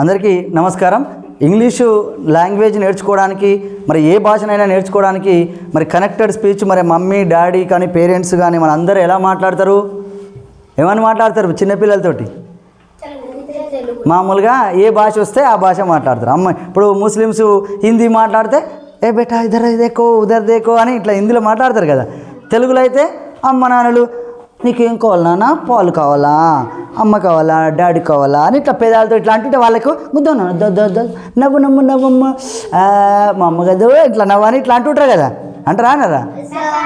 అందరికీ నమస్కారం. English language నేర్చుకోవడానికి మరి ఏ భాషనైనా నేర్చుకోవడానికి మరి కనెక్టెడ్ స్పీచ్ మరి మమ్మీ డాడీ కానీ పేరెంట్స్ కానీ మన అందరూ ఎలా మాట్లాడతారు? ఏమని మాట్లాడతారు చిన్నపిల్లలతోటి మామూలుగా ఏ భాష వస్తే ఆ భాష మాట్లాడతారు. అమ్మ ఇప్పుడు ముస్లిమ్స్ హిందీ మాట్లాడితే ఏ బేటా ఇద్దరు దేకో ఉదర్ దేకో అని ఇట్లా హిందీలో మాట్లాడతారు కదా. తెలుగులో అయితే అమ్మ నాన్నలు నీకేం కావాలి నాన్న? పాలు కావాలా? అమ్మ కావాలా? డాడీ కావాలా? అని ఇట్లా పేదాలతో ఇట్లా అంటుంటే వాళ్ళకు గుద్దాం నాన్న ద ద ద నవ్వు నవ్వు నవ్వమ్మ మా అమ్మ కదా ఇట్లా నవ్వు అని ఇట్లా అంటుంటారు కదా. అంటారా అనరా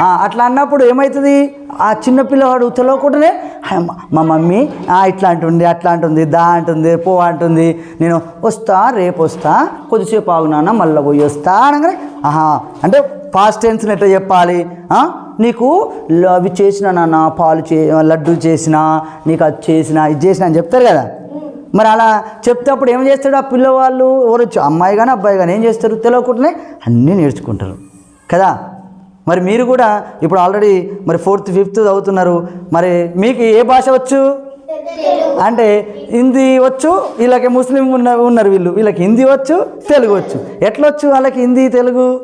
ఆ, అట్లా అన్నప్పుడు ఏమవుతుంది ఆ చిన్న పిల్లవాడు తెలియకుండానే "హాయ్ అమ్మ, మా మమ్మీ ఆ, ఇట్లా అంటుంది అట్లా అంటుంది దా అంటుంది పో అంటుంది. నేను వస్తా రేపు వస్తా కొద్దిసేపు ఆగునాన్న మళ్ళీ పోయి వస్తా అనగానే ఆహా. అంటే పాస్ట్ టెన్స్ని ఎట్లా చెప్పాలి? నీకు అవి చేసిన నాన్న పాలు చే లడ్డు చేసిన నీకు అది చేసిన ఇది చేసిన అని చెప్తారు కదా? మరి అలా చెప్తే అప్పుడు ఏం చేస్తాడు ఆ పిల్లవాళ్ళు? ఎవరు వచ్చి అమ్మాయి కానీ అబ్బాయి కానీ ఏం చేస్తారు? తెలియకుండానే అన్నీ నేర్చుకుంటారు. కదా? మరి మీరు కూడా ఇప్పుడు ఆల్రెడీ మరి ఫోర్త్ ఫిఫ్త్ చదువుతున్నారు. మరి మీకు ఏ భాష వచ్చు? అంటే హిందీ వచ్చు వీళ్ళకి ముస్లిం ఉన్న ఉన్నారు వీళ్ళు. వీళ్ళకి హిందీ వచ్చు తెలుగు వచ్చు. ఎట్లా వచ్చు వాళ్ళకి హిందీ తెలుగు?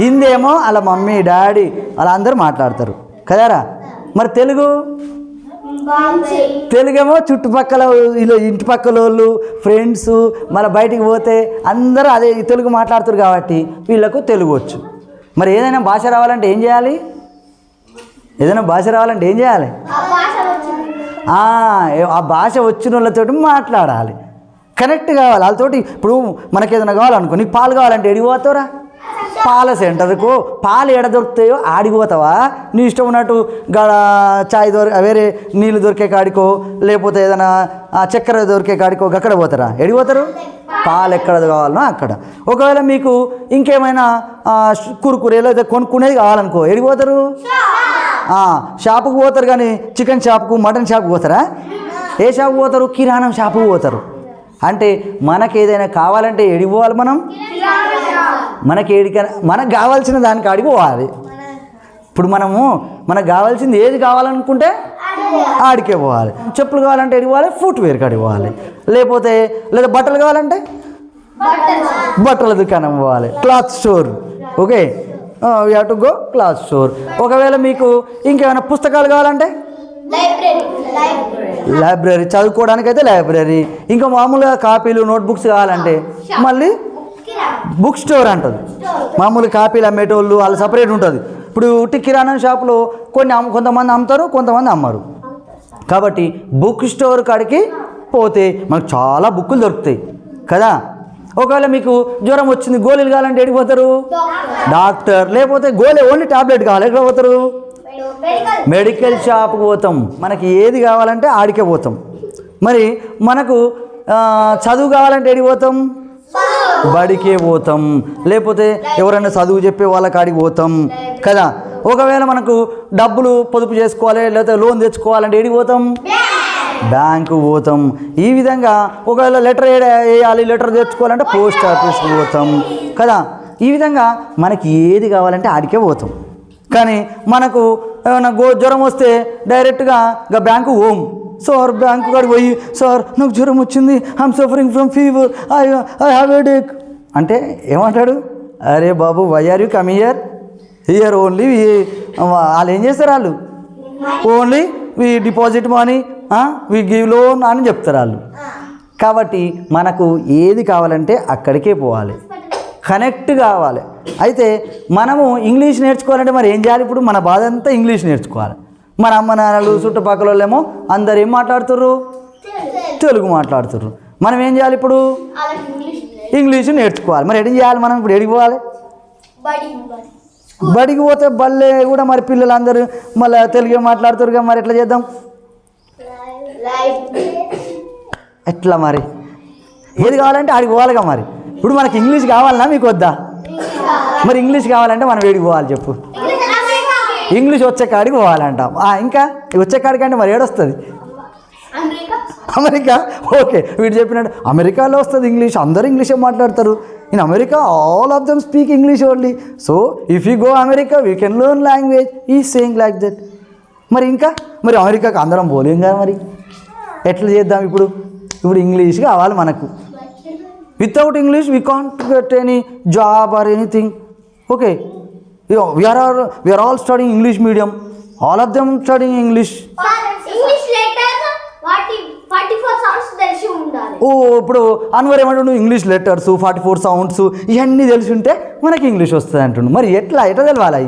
హిందీ ఏమో వాళ్ళ మమ్మీ డాడీ వాళ్ళ అందరూ మాట్లాడతారు. కదారా? మరి తెలుగు? తెలుగేమో చుట్టుపక్కల వీళ్ళు ఇంటి పక్కల వాళ్ళు ఫ్రెండ్స్ మన బయటికి పోతే అందరూ అదే తెలుగు మాట్లాడుతారు కాబట్టి వీళ్ళకు తెలుగు వచ్చు. మరి ఏదైనా భాష రావాలంటే ఏం చేయాలి? ఏదైనా భాష రావాలంటే ఏం చేయాలి? ఆ, భాష వచ్చిన వాళ్ళతోటి మాట్లాడాలి. కనెక్ట్ కావాలి. వాళ్ళతోటి ఇప్పుడు మనకి ఏదైనా కావాలనుకో నీకు పాలు కావాలంటే ఎడిగి పోతావురా? పాల సెంటర్కు పాలు ఎడ దొరుకుతాయో ఆడికి పోతావా? నీ ఇష్టం ఉన్నట్టు గడ చాయ్ దొరి వేరే నీళ్ళు దొరికే కాడికో లేకపోతే ఏదైనా చక్కెర దొరికే కాడికో అక్కడ పోతారా? ఎడిపోతారు పాలు ఎక్కడ కావాలనో అక్కడ. ఒకవేళ మీకు ఇంకేమైనా ఆ, కురుకురే లేదా కొనుక్కునేది కావాలనుకో ఎడిపోతారు షాపుకు పోతారు కానీ చికెన్ షాపుకు మటన్ షాపుకు పోతారా? ఏ షాప్కి పోతారు? కిరాణం షాపుకు పోతారు. అంటే మనకి ఏదైనా కావాలంటే ఎడిపోవాలి మనం? మనకి ఏడికైనా మనకు కావాల్సిన దానికి అడిగి పోవాలి. ఇప్పుడు మనము మనకు కావాల్సింది ఏది కావాలనుకుంటే ఆడికే పోవాలి. చెప్పులు కావాలంటే ఎడికి పోవాలి ఫుట్ వేర్ కాడికి పోవాలి. లేకపోతే లేదా బట్టలు కావాలంటే బట్టల దుకాణం పోవాలి. Cloth store okay? You to go cloth store. ఒకవేళ మీకు ఇంకేమైనా పుస్తకాలు కావాలంటే? లైబ్రరీ. చదువుకోవడానికి అయితే లైబ్రరీ. ఇంకా మామూలుగా కాపీలు నోట్బుక్స్ కావాలంటే మళ్ళీ బుక్ స్టోర్ అంటుంది. మామూలు కాపీలు అమ్మేటోళ్ళు వాళ్ళు సపరేట్ ఉంటుంది. ఇప్పుడు ఉట్టి కిరాణా షాపులో కొన్ని కొంతమంది అమ్ముతారు కొంతమంది అమ్మరు. కాబట్టి బుక్ స్టోర్ కాడికి పోతే మనకు చాలా బుక్కులు దొరుకుతాయి. కదా? ఒకవేళ మీకు జ్వరం వచ్చింది గోళీలు కావాలంటే ఎడికి పోతారు? డాక్టర్. లేకపోతే గోళీ ఓన్లీ టాబ్లెట్ కావాలి ఎక్కడ పోతారు? మెడికల్. షాప్కి పోతాం. మనకి ఏది కావాలంటే ఆడికే పోతాం. మరి మనకు చదువు కావాలంటే ఏడికి పోతాం? బడికే పోతాం. లేకపోతే ఎవరైనా చదువు చెప్పే వాళ్ళ కాడికి పోతాం. కదా? ఒకవేళ మనకు డబ్బులు పొదుపు చేసుకోవాలి లేకపోతే లోన్ తెచ్చుకోవాలంటే ఏడికి పోతాం? బ్యాంకు పోతాం. ఈ విధంగా ఒకవేళ లెటర్ వేయాలి లెటర్ తెచ్చుకోవాలంటే పోస్ట్ ఆఫీస్కి పోతాం. కదా? ఈ విధంగా మనకి ఏది కావాలంటే ఆడికే పోతాం. కానీ మనకు ఏమైనా గో జ్వరం వస్తే డైరెక్ట్గా ఇంకా బ్యాంకు ఓం. సార్ బ్యాంకు కాడికి పోయి సార్ నాకు జ్వరం వచ్చింది. I'm suffering from fever I I have a deck అంటే ఏమంటాడు అరే బాబు why are you come here here only వాళ్ళు ఏం చేస్తారు వాళ్ళు? Only we deposit money we give loan అని చెప్తారు వాళ్ళు. కాబట్టి మనకు ఏది కావాలంటే అక్కడికే పోవాలి. కనెక్ట్ కావాలి. అయితే మనము ఇంగ్లీష్ నేర్చుకోవాలంటే మరి ఏం చేయాలి ఇప్పుడు? మన బాధ అంతా ఇంగ్లీష్ నేర్చుకోవాలి. మన అమ్మ నాన్నలు చుట్టుపక్కల వాళ్ళేమో అందరు ఏం మాట్లాడుతుర్రు? తెలుగు మాట్లాడుతుర్రు. మనం ఏం చేయాలి ఇప్పుడు? ఇంగ్లీష్ నేర్చుకోవాలి. మరి ఏం చేయాలి మనం? ఇప్పుడు ఎడికి పోవాలి? బడికి పోతే బల్లే కూడా మరి పిల్లలందరూ మళ్ళీ తెలుగే మాట్లాడుతారుగా మరి ఎట్లా చేద్దాం? ఎట్లా మరి? ఏది కావాలంటే ఆడికి పోవాలిగా మరి. ఇప్పుడు మనకి ఇంగ్లీష్ కావాలన్నా మీకు వద్దా? మరి ఇంగ్లీష్ కావాలంటే మనం వేడికి పోవాలి చెప్పు. ఇంగ్లీష్ వచ్చే కాడికి పోవాలంటాం. ఆ, ఇంకా వచ్చే కాడికి అంటే మరి ఏడొస్తుంది? అమెరికా. ఓకే వీడు చెప్పినట్టు అమెరికాలో వస్తుంది ఇంగ్లీష్ అందరూ ఇంగ్లీషే మాట్లాడతారు. In America all of them speak English only so if you go America we can learn language ఈ సేయింగ్ లైక్ దట్ మరి ఇంకా? మరి అమెరికాకి అందరం పోలేం కదా మరి? ఎట్లా చేద్దాం ఇప్పుడు? ఇప్పుడు ఇంగ్లీష్ కావాలి మనకు. Without English we can't get any job or anything okay we are are we are all studying English medium all of them studying English English letter వాటి ఫార్టీ ఫోర్ సౌండ్స్ తెలిసి ఉండాలి. ఓ ఇప్పుడు అన్వర్ ఏమంటుండు? English letters forty four sounds ఇవన్నీ తెలిసి ఉంటే మనకి ఇంగ్లీష్ వస్తుంది అంటుండు. మరి ఎట్లా ఎట్లా తెలవాలి?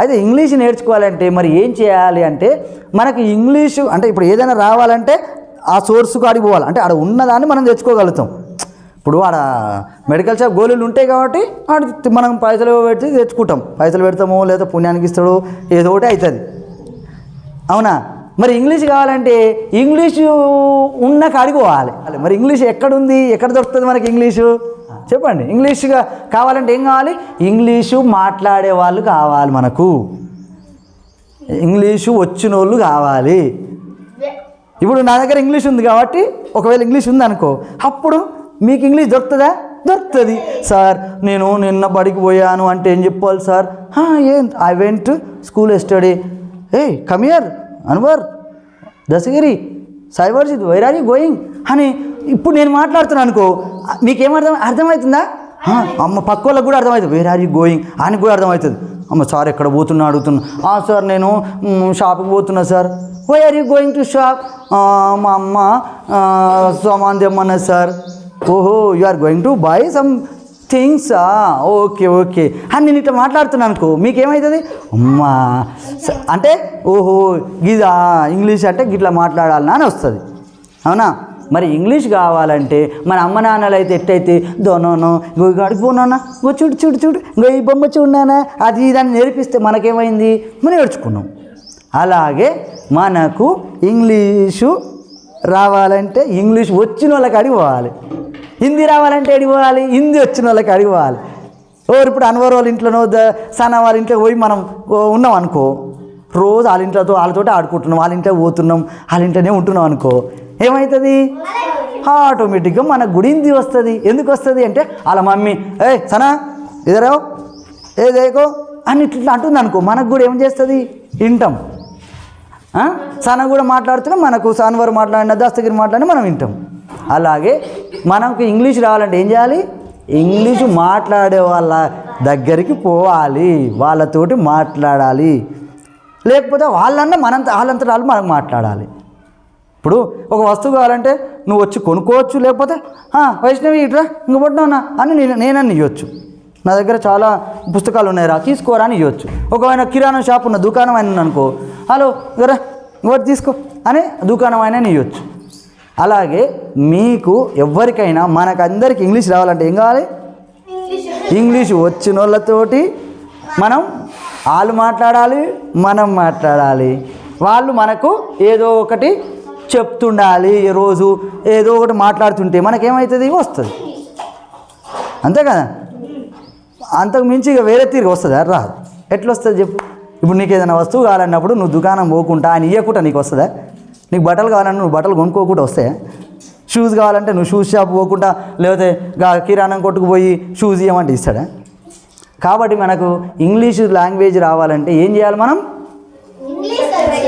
అయితే ఇంగ్లీష్ నేర్చుకోవాలంటే మరి ఏం చేయాలి అంటే మనకి ఇంగ్లీషు అంటే ఇప్పుడు ఏదైనా రావాలంటే ఆ సోర్స్ కాడికి పోవాలి. అంటే ఆడ ఉన్నదాన్ని మనం తెచ్చుకోగలుగుతాం. ఇప్పుడు ఆడ మెడికల్ షాప్ గోళీలు ఉంటాయి కాబట్టి ఆడ మనం పైసలు పెట్టి తెచ్చుకుంటాం. పైసలు పెడతామో లేదా పుణ్యానికి ఇస్తాడో ఏదో ఒకటి అవుతుంది అవునా? మరి ఇంగ్లీష్ కావాలంటే ఇంగ్లీషు ఉన్న కాడికి పోవాలి. మరి ఇంగ్లీష్ ఎక్కడుంది? ఎక్కడ దొరుకుతుంది మనకి ఇంగ్లీషు? చెప్పండి. ఇంగ్లీష్గా కావాలంటే ఏం కావాలి? ఇంగ్లీషు మాట్లాడే వాళ్ళు కావాలి మనకు. ఇంగ్లీషు వచ్చిన వాళ్ళు కావాలి ఇప్పుడు నా దగ్గర ఇంగ్లీష్ ఉంది కాబట్టి ఒకవేళ ఇంగ్లీష్ ఉంది అనుకో అప్పుడు మీకు ఇంగ్లీష్ దొరుకుతుందా? దొరుకుతుంది. సార్ నేను నిన్న బడికి పోయాను అంటే ఏం చెప్పాలి సార్? ఏం? ఐ వెంట్ స్కూల్ ఎస్టడీ ఏ కమియర్ అన్వర్ దశగిరి సైవర్జిత్ వైర్ ఆర్ యూ గోయింగ్ అని ఇప్పుడు నేను మాట్లాడుతున్నాను అనుకో మీకేమర్థం అర్థమవుతుందా? అమ్మ పక్క వాళ్ళకి కూడా అర్థమవుతుంది. వేర్ ఆర్ యూ గోయింగ్ ఆయనకు కూడా అర్థమవుతుంది. అమ్మ సార్ ఎక్కడ పోతున్నా అడుగుతున్నా. "ఆ, సార్ నేను షాప్కి పోతున్నా sir. Why are you going to shop మా అమ్మ ఆ, సామాన్ సార్. ఓహో you are going to buy some things okay okay అని నేను ఇట్లా మాట్లాడుతున్నాను అనుకో మీకేమవుతుంది అమ్మా అంటే ఓహో గిదా ఇంగ్లీష్ అంటే గిట్లా మాట్లాడాలనా అని వస్తుంది. అవునా? మరి ఇంగ్లీష్ కావాలంటే మన అమ్మ నాన్నలు అయితే ఎట్టయితే దోనోనో గో గడిపోనా గో చూడు చూడు చూడు గో ఈ బొమ్మ చూడనా అది ఇదని నేర్పిస్తే మనకేమైంది? మనం నేర్చుకున్నాం అలాగే మనకు ఇంగ్లీషు రావాలంటే ఇంగ్లీష్ వచ్చిన వాళ్ళకి అడిగి పోవాలి. హిందీ రావాలంటే అడిగి పోవాలి? హిందీ వచ్చిన వాళ్ళకి అడిగి పోవాలి. ఓరు ఇప్పుడు అన్వర్ వాళ్ళ ఇంట్లోనో ద- సనా వాళ్ళ ఇంట్లో పోయి మనం ఉన్నాం అనుకో. రోజు వాళ్ళ ఇంట్లోతో వాళ్ళతోటి ఆడుకుంటున్నాం వాళ్ళ ఇంట్లో పోతున్నాం వాళ్ళ ఇంట్లోనే ఉంటున్నాం అనుకో. ఏమవుతుంది ఆటోమేటిక్గా మనకు గుడి హిందీ వస్తుంది. ఎందుకు వస్తుంది అంటే వాళ్ళ మమ్మీ ఏ సనా ఇదరావు ఏదేకో అని ఇట్లా అంటుంది అనుకో. మనకు కూడా ఏం చేస్తుంది? వింటాం. సన కూడా మాట్లాడుతున్నాం మనకు సన్వర్ మాట్లాడిన దస్తగిరి మాట్లాడిన మనం వింటాం. అలాగే మనకు ఇంగ్లీష్ రావాలంటే ఏం చేయాలి? ఇంగ్లీష్ మాట్లాడే వాళ్ళ దగ్గరికి పోవాలి వాళ్ళతోటి మాట్లాడాలి. లేకపోతే వాళ్ళన్నా మనంత వాళ్ళంత వాళ్ళు మనం మాట్లాడాలి. ఇప్పుడు ఒక వస్తువు కావాలంటే నువ్వు వచ్చి కొనుక్కోవచ్చు లేకపోతే వైష్ణవి ఇట్రా ఇంక పట్టినా అని నేను నేనని ఇవ్వచ్చు నా దగ్గర చాలా పుస్తకాలు ఉన్నాయి రా తీసుకోరా అని ఇవ్వచ్చు ఒకవేళ కిరాణా షాప్ ఉన్న దుకాణం అని అనుకో హలో గరా ఇంకోటి తీసుకో? అని దుకాణం అయినా ఇవ్వచ్చు అలాగే మీకు ఎవరికైనా మనకందరికి ఇంగ్లీష్ రావాలంటే ఏం కావాలి? ఇంగ్లీష్ వచ్చిన వాళ్ళతోటి మనం వాళ్ళు మాట్లాడాలి మనం మాట్లాడాలి. వాళ్ళు మనకు ఏదో ఒకటి చెప్తుండాలి. రోజు ఏదో ఒకటి మాట్లాడుతుంటే మనకేమవుతుంది వస్తుంది. అంతే కదా? అంతకు మించి ఇక వేరే తిరిగి వస్తుందా? రాదు. ఎట్లా వస్తుంది చెప్పు. ఇప్పుడు నీకు ఏదైనా వస్తువు కావాలన్నప్పుడు నువ్వు దుకాణం పోకుండా ఆయన ఇవ్వకుండా నీకు వస్తుందా? నీకు బట్టలు కావాలన్నా నువ్వు బట్టలు కొనుక్కోకుండా వస్తాయా? షూస్ కావాలంటే నువ్వు షూస్ షాప్ పోకుండా లేకపోతే కిరాణం కొట్టుకు పోయి షూస్ ఇవ్వమంటే ఇస్తాడా? కాబట్టి మనకు ఇంగ్లీష్ లాంగ్వేజ్ రావాలంటే ఏం చేయాలి మనం?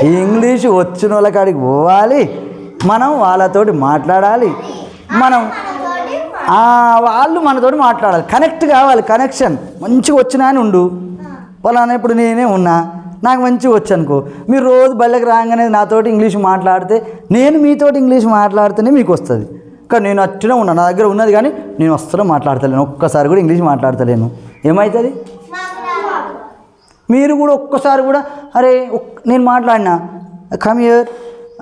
ఇంగ్లీష్ వచ్చిన వాళ్ళ కాడికి పోవాలి. మనం వాళ్ళతోటి మాట్లాడాలి. మనం వాళ్ళు మనతోటి మాట్లాడాలి. కనెక్ట్ కావాలి. కనెక్షన్ మంచిగా వచ్చినా అని ఉండు. పలానా ఇప్పుడు నేనే ఉన్నా నాకు మంచిగా వచ్చు అనుకో మీరు రోజు బల్లెకి రాగానే నాతోటి ఇంగ్లీష్ మాట్లాడితే నేను మీతోటి ఇంగ్లీష్ మాట్లాడితేనే మీకు వస్తుంది. కానీ నేను అట్టినే ఉన్నా నా దగ్గర ఉన్నది కానీ నేను వస్తున్నా మాట్లాడతలేను ఒక్కసారి కూడా ఇంగ్లీష్ మాట్లాడతలేను. ఏమవుతుంది మీరు కూడా ఒక్కసారి కూడా అరే ఒక్- నేను మాట్లాడినా. Come here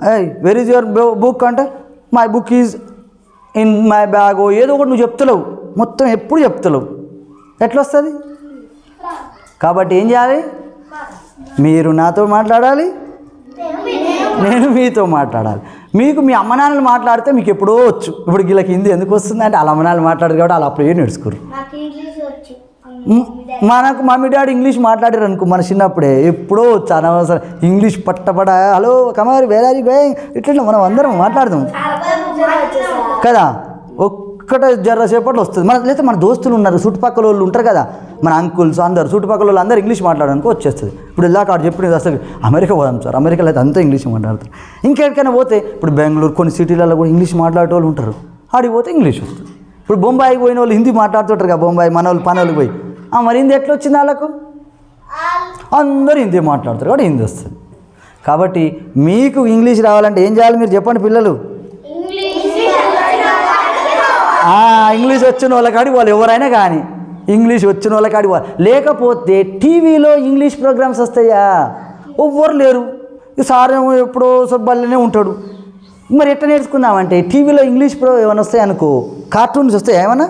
I where is your book అంటే my book is in my bag ఏదో ఒకటి నువ్వు చెప్తలేవు. మొత్తం ఎప్పుడు చెప్తలేవు. ఎట్లా వస్తుంది కాబట్టి ఏం చేయాలి? మీరు నాతో మాట్లాడాలి? నేను మీతో మాట్లాడాలి. మీకు మీ అమ్మ నాన్నలు మాట్లాడితే మీకు ఎప్పుడో వచ్చు. ఇప్పుడు వీళ్ళకి హిందీ ఎందుకు వస్తుంది అంటే వాళ్ళ అమ్మ నాన్నలు మాట్లాడారు కాబట్టి వాళ్ళు అప్పుడే నేర్చుకోరు మనకు మమ్మీ డాడీ ఇంగ్లీష్ మాట్లాడారు అనుకో మన చిన్నప్పుడే ఎప్పుడో వచ్చు అనవసరం. English పట్టపడ hello come here where are you going ఇట్లా మనం అందరం మాట్లాడదాం. కదా? ఒక్కట జర సేపట్లో వస్తుంది. మన లేకపోతే మన దోస్తులు ఉన్నారు చుట్టుపక్కల వాళ్ళు ఉంటారు కదా. మన అంకుల్స్ అందరు చుట్టుపక్కల వాళ్ళు అందరూ ఇంగ్లీష్ మాట్లాడడానికి వచ్చేస్తుంది. ఇప్పుడు ఇలాక ఆడు చెప్పినది అసలు అమెరికా పోదాం సార్ అమెరికాలో అయితే అంతా ఇంగ్లీష్ మాట్లాడతారు. ఇంకెక్కడికైనా పోతే ఇప్పుడు బెంగళూరు కొన్ని సిటీలలో కూడా ఇంగ్లీష్ మాట్లాడే వాళ్ళు ఉంటారు. ఆడికి పోతే ఇంగ్లీష్ వస్తుంది. ఇప్పుడు బొంబాయికి పోయిన వాళ్ళు హిందీ మాట్లాడుతుంటారు కదా బొంబాయి మన వాళ్ళు పని వాళ్ళకి పోయి. ఆ, మరి హిందీ ఎట్లా వచ్చింది వాళ్ళకు? అందరూ హిందీ మాట్లాడతారు కాబట్టి హిందీ వస్తుంది. కాబట్టి మీకు ఇంగ్లీష్ రావాలంటే ఏం చేయాలి మీరు చెప్పండి పిల్లలు? ఇంగ్లీష్ వచ్చిన వాళ్ళ కాడికి వాళ్ళు ఎవరైనా కానీ ఇంగ్లీష్ వచ్చిన వాళ్ళ కాడికి లేకపోతే టీవీలో ఇంగ్లీష్ ప్రోగ్రామ్స్ వస్తాయా? ఎవ్వరు లేరు. సార్ ఏమో ఎప్పుడో సబ్బల్లోనే ఉంటాడు. మరి ఎట్లా నేర్చుకుందామంటే టీవీలో ఇంగ్లీష్ ప్రో ఏమైనా వస్తాయి అనుకో? కార్టూన్స్ వస్తాయి ఏమన్నా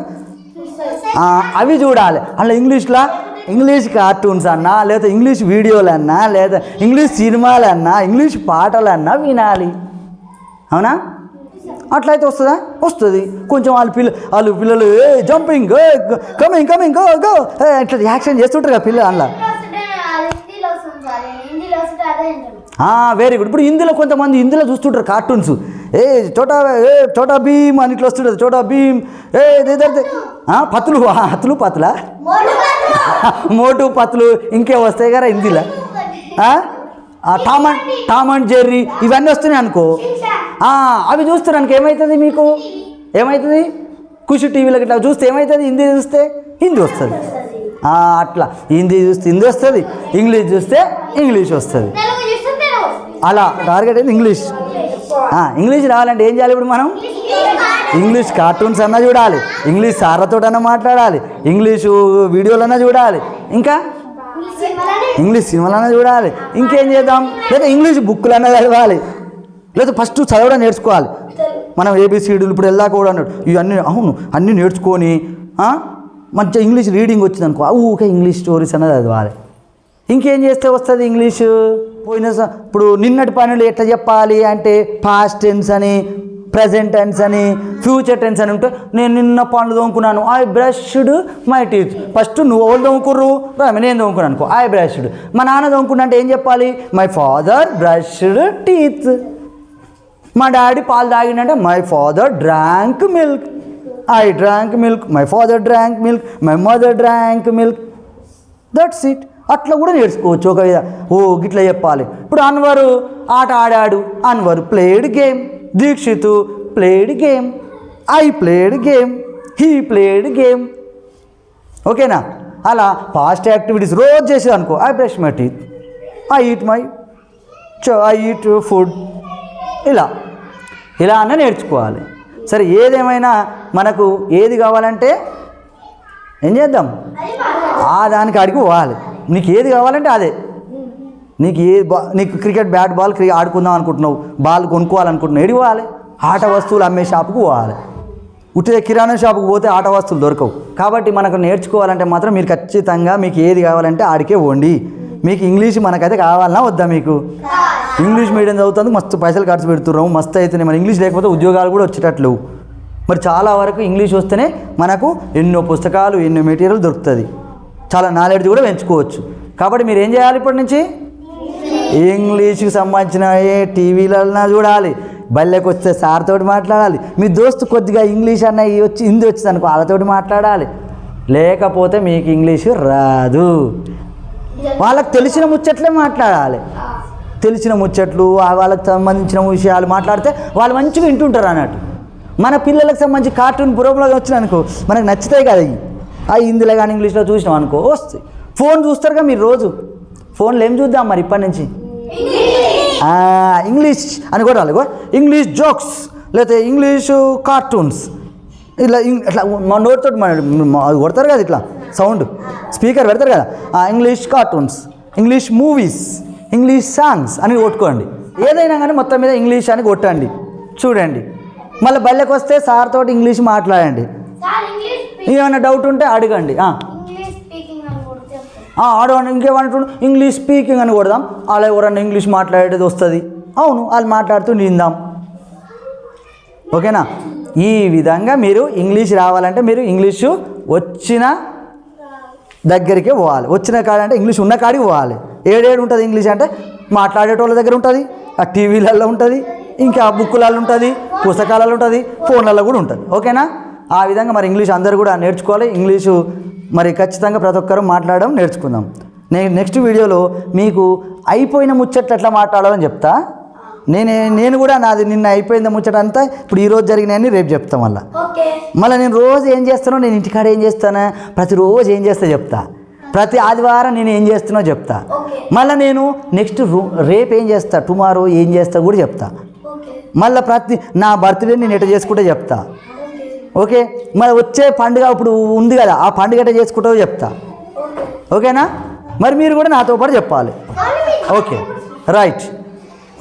అవి చూడాలి. అలా ఇంగ్లీష్లో? ఇంగ్లీష్ కార్టూన్స్ అన్నా లేదా ఇంగ్లీష్ వీడియోలన్నా లేదా ఇంగ్లీష్ సినిమాలన్నా ఇంగ్లీష్ పాటలన్నా వినాలి. అవునా? అట్లయితే వస్తుందా? వస్తుంది. కొంచెం వాళ్ళ పిల్ల వాళ్ళు పిల్లలు ఏ jumping coming coming go go ఇట్లా యాక్షన్ చేస్తుంటారు కదా పిల్లలు అందులో. వెరీ గుడ్ ఇప్పుడు హిందీలో కొంతమంది హిందీలో చూస్తుంటారు కార్టూన్స్ ఏ చోటా ఏ చోటా భీమ్ అని ఇట్లా వస్తుంటుంది. చోటా భీమ్ ఏ ఇదేదైతే పతులు ఆ, అతులు పతులా. మోటు పతులు ఇంకే వస్తాయి కదా హిందీలో? ఆ, Tom and Tom and Jerry ఇవన్నీ వస్తున్నాయి అనుకో. అవి చూస్తున్నానికి ఏమవుతుంది మీకు? ఏమవుతుంది కుషి టీవీలో ఇట్లా చూస్తే ఏమవుతుంది హిందీ చూస్తే హిందీ వస్తుంది. అట్లా. హిందీ చూస్తే హిందీ వస్తుంది ఇంగ్లీష్ చూస్తే ఇంగ్లీష్ వస్తుంది. అలా టార్గెట్ అయితే ఇంగ్లీష్. ఇంగ్లీష్ రావాలంటే ఏం చేయాలి ఇప్పుడు మనం? ఇంగ్లీష్ కార్టూన్స్ అన్నా చూడాలి ఇంగ్లీష్ సార్లతోటన్నా మాట్లాడాలి ఇంగ్లీషు వీడియోలన్నా చూడాలి. ఇంకా? ఇంగ్లీష్ సినిమాలనే చూడాలి. ఇంకేం చేద్దాం? లేదా ఇంగ్లీష్ బుక్లనే చదవాలి. లేదా ఫస్ట్ చదవడం నేర్చుకోవాలి. మనం ఏబిసిడీలు ఇప్పుడు వెళ్ళాక కూడా అన్నాడు. ఇవన్నీ అవును అన్నీ నేర్చుకొని మంచిగా ఇంగ్లీష్ రీడింగ్ వచ్చింది అనుకో ఊకే ఇంగ్లీష్ స్టోరీస్ అనేది చదవాలి. ఇంకేం చేస్తే వస్తుంది ఇంగ్లీషు? పోయిన ఇప్పుడు నిన్నటి పనులు ఎట్లా చెప్పాలి అంటే పాస్ట్ టెన్స్ అని ప్రజెంట్ టెన్స్ అని ఫ్యూచర్ టెన్స్ అని ఉంటే నేను నిన్న పనులు దొంకున్నాను I brushed my teeth first నువ్వు ఎవరు దొంకుర్రు రామి నేను దొంకున్నాను అనుకో ఐ బ్రష్డ్ మా నాన్న దొంకున్నా అంటే ఏం చెప్పాలి? మై ఫాదర్ బ్రష్డ్ టీత్ మా డాడీ పాలు తాగిండంటే my father drank milk I drank milk my father drank milk my mother drank milk that's it అట్లా కూడా నేర్చుకోవచ్చు ఒక విధ. ఓ గిట్లా చెప్పాలి. ఇప్పుడు అన్వరు ఆట ఆడాడు. Anwar played game Dikshit played game. I played game. He played game. ఓకేనా? అలా పాస్ట్ యాక్టివిటీస్ రోజు చేసేది అనుకో. I brush my teeth. I eat my I eat food. ఇలా. ఇలా అన్న నేర్చుకోవాలి. సరే ఏదేమైనా మనకు ఏది కావాలంటే ఏం చేద్దాం? ఆ దానికి అడిగి పోవాలి. నీకు ఏది కావాలంటే అదే. నీకు ఏ బా నీకు క్రికెట్ బ్యాట్ బాల్ క్రికెట్ ఆడుకుందాం అనుకుంటున్నావు బాల్ కొనుక్కోవాలనుకుంటున్నావు ఏడికి పోవాలి? ఆట వస్తువులు అమ్మే షాపుకు పోవాలి. ఉట్టిదే కిరాణా షాపుకి పోతే ఆట వస్తువులు దొరకవు. కాబట్టి మనకు నేర్చుకోవాలంటే మాత్రం మీరు ఖచ్చితంగా మీకు ఏది కావాలంటే ఆడికే వండి మీకు ఇంగ్లీష్ మనకైతే కావాలన్నా వద్దా మీకు? ఇంగ్లీష్ మీడియం చదువుతుంది మస్తు పైసలు ఖర్చు పెడుతున్నాము మస్తు అవుతున్నాయి మరి ఇంగ్లీష్ లేకపోతే ఉద్యోగాలు కూడా వచ్చేటట్లు. మరి చాలా వరకు ఇంగ్లీష్ వస్తేనే మనకు ఎన్నో పుస్తకాలు ఎన్నో మెటీరియల్ దొరుకుతుంది. చాలా నాలెడ్జ్ కూడా పెంచుకోవచ్చు. కాబట్టి మీరు ఏం చేయాలి ఇప్పటి నుంచి? ఇంగ్లీష్కి సంబంధించిన టీవీలలో చూడాలి. బల్లెకి వస్తే సార్ తోటి మాట్లాడాలి. మీ దోస్తు కొద్దిగా ఇంగ్లీష్ అన్న వచ్చి హిందీ వచ్చింది అనుకో వాళ్ళతోటి మాట్లాడాలి. లేకపోతే మీకు ఇంగ్లీషు రాదు. వాళ్ళకి తెలిసిన ముచ్చట్లే మాట్లాడాలి. తెలిసిన ముచ్చట్లు వాళ్ళకి సంబంధించిన విషయాలు మాట్లాడితే వాళ్ళు మంచిగా వింటుంటారు అన్నట్టు. మన పిల్లలకు సంబంధించి కార్టూన్ పురోగంలో వచ్చిన అనుకో మనకు నచ్చుతాయి కదా అవి ఆ హిందీలో కానీ ఇంగ్లీష్లో చూసినాం అనుకో వస్తాయి. ఫోన్ చూస్తారుగా మీరు రోజు. ఫోన్లు ఏం చూద్దాం మరి ఇప్పటి నుంచి? ఇంగ్లీష్ అని కూడా అలాగో ఇంగ్లీష్ జోక్స్ లేకపోతే ఇంగ్లీషు కార్టూన్స్ ఇట్లా ఇట్లా మా నోటితో కొడతారు కదా ఇట్లా సౌండ్ స్పీకర్ పెడతారు కదా. English cartoons English movies English songs అని కొట్టుకోండి. ఏదైనా కానీ మొత్తం మీద ఇంగ్లీష్ అని కొట్టండి. చూడండి. మళ్ళీ బల్లెకి వస్తే సార్ తోటి ఇంగ్లీష్ మాట్లాడండి. ఏమైనా డౌట్ ఉంటే అడగండి ఆ. ఇంగ్లీష్ స్పీకింగ్ అని కూడా చెప్తాను ఆ, ఆడవాడిని ఇంకేమంటుండు ఇంగ్లీష్ స్పీకింగ్ అని కొడదాం. అలా ఎవరన్నా ఇంగ్లీష్ మాట్లాడేది వస్తుంది. అవును వాళ్ళు మాట్లాడుతూ నిందాం. ఓకేనా? ఈ విధంగా మీరు ఇంగ్లీష్ రావాలంటే మీరు ఇంగ్లీషు వచ్చిన దగ్గరికే పోవాలి. వచ్చిన కాడ అంటే ఇంగ్లీష్ ఉన్న కాడికి పోవాలి. ఏడేడు ఉంటుంది ఇంగ్లీష్ అంటే? మాట్లాడేటోళ్ళ దగ్గర ఉంటుంది ఆ టీవీలలో ఉంటుంది ఇంకా బుక్కులలో ఉంటుంది పుస్తకాలలో ఉంటుంది ఫోన్లలో కూడా ఉంటుంది. ఓకేనా? ఆ విధంగా మరి ఇంగ్లీష్ అందరూ కూడా నేర్చుకోవాలి. ఇంగ్లీషు మరి ఖచ్చితంగా ప్రతి ఒక్కరూ మాట్లాడడం నేర్చుకుందాం. నేను నెక్స్ట్ వీడియోలో మీకు అయిపోయిన ముచ్చట్లు ఎట్లా మాట్లాడాలని చెప్తా. నేను నేను కూడా నాది నిన్న అయిపోయింది ముచ్చట అంతా ఇప్పుడు ఈ రోజు జరిగినాయని రేపు చెప్తాం మళ్ళీ. మళ్ళీ నేను రోజు ఏం చేస్తానో నేను ఇంటికాడ ఏం చేస్తానా ప్రతిరోజు ఏం చేస్తా చెప్తా. ప్రతి ఆదివారం నేను ఏం చేస్తున్నా చెప్తా. మళ్ళీ నేను నెక్స్ట్ రేపు ఏం చేస్తా టుమారో ఏం చేస్తా కూడా చెప్తా. మళ్ళీ ప్రతి నా బర్త్డే నేను ఎట్లా చేసుకుంటే చెప్తా. ఓకే? మరి వచ్చే పండుగ ఇప్పుడు ఉంది కదా ఆ పండుగ ఎట్లా చేసుకుంటావో చెప్తా. ఓకేనా? మరి మీరు కూడా నాతో పాటు చెప్పాలి. Okay right.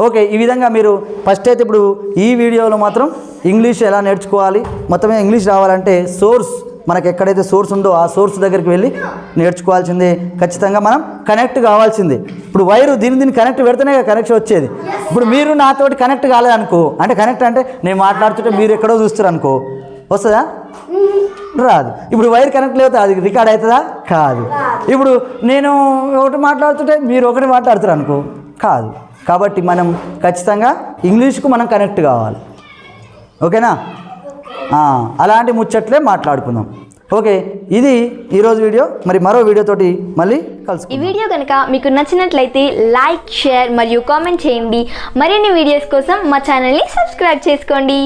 ఓకే ఈ విధంగా మీరు ఫస్ట్ అయితే ఇప్పుడు ఈ వీడియోలో మాత్రం ఇంగ్లీష్ ఎలా నేర్చుకోవాలి మొత్తమే ఇంగ్లీష్ రావాలంటే సోర్స్ మనకు ఎక్కడైతే సోర్స్ ఉందో ఆ సోర్స్ దగ్గరికి వెళ్ళి నేర్చుకోవాల్సిందే. ఖచ్చితంగా మనం కనెక్ట్ కావాల్సిందే. ఇప్పుడు వైరు దీని దీన్ని కనెక్ట్ పెడితేనే కనెక్షన్ వచ్చేది. ఇప్పుడు మీరు నాతోటి కనెక్ట్ కాలేదనుకో అంటే కనెక్ట్ అంటే నేను మాట్లాడుతుంటే మీరు ఎక్కడో చూస్తారు అనుకో వస్తుందా? రాదు. ఇప్పుడు వైర్ కనెక్ట్ లేకపోతే అది రికార్డ్ అవుతుందా? కాదు. ఇప్పుడు నేను ఒకటి మాట్లాడుతుంటే మీరు ఒకటి మాట్లాడుతారు అనుకో. కాదు. కాబట్టి మనం ఖచ్చితంగా ఇంగ్లీష్కు మనం కనెక్ట్ కావాలి. ఓకేనా? అలాంటి ముచ్చట్లే మాట్లాడుకుందాం. ఓకే ఇది ఈరోజు వీడియో. మరి మరో వీడియోతోటి మళ్ళీ కలుసుకుందాం. ఈ వీడియో కనుక మీకు నచ్చినట్లయితే లైక్ షేర్ మరియు కామెంట్ చేయండి. మరిన్ని వీడియోస్ కోసం మా ఛానల్ని సబ్స్క్రైబ్ చేసుకోండి.